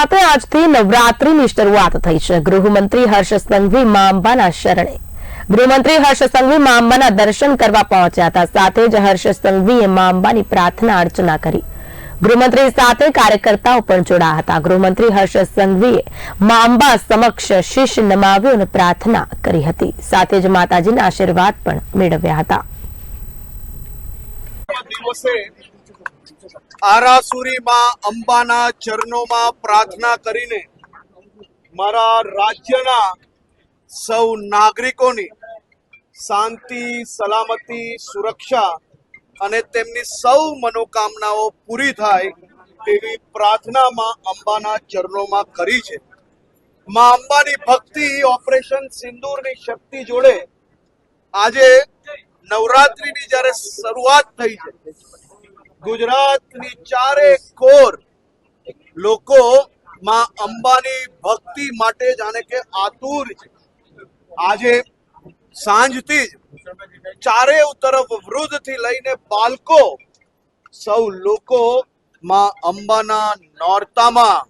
સાથે આજથી નવરાત્રીની શરૂઆત થઈ છે. ગૃહમંત્રી હર્ષ સંઘવી મા અંબાના શરણે. ગૃહમંત્રી હર્ષ સંઘવી મા અંબાના દર્શન કરવા પહોંચ્યા હતા. સાથે જ હર્ષ સંઘવીએ મા અંબાની પ્રાર્થના અર્ચના કરી. ગૃહમંત્રી સાથે કાર્યકર્તાઓ પણ જોડાયા હતા. ગૃહમંત્રી હર્ષ સંઘવીએ મા અંબા સમક્ષ શીશ નમાવ્યો અને પ્રાર્થના કરી હતી. સાથે જ માતાજીના આશીર્વાદ પણ મેળવ્યા હતા. દિવસે આરાસુરી માં અંબાના ચરણોમાં પ્રાર્થના કરીને મારા રાજ્યના સૌ નાગરિકોની શાંતિ, સલામતી, સુરક્ષા અને તેમની સૌ મનોકામનાઓ પૂરી થાય તેવી પ્રાર્થનામાં અંબાના ચરણોમાં કરી છે. માં અંબાની ભક્તિ ઓપરેશન સિંદૂરની શક્તિ જોડે આજે નવરાત્રીની જ્યારે શરૂઆત થઈ છે ગુજરાતની ચારે કોર લોકો માં અંબાની ભક્તિ માટે જાણે કે આતુર છે. આજે સાંજથી જ ચારે તરફ વૃદ્ધથી લઈને બાળકો સૌ લોકો માં અંબાના નોરતામાં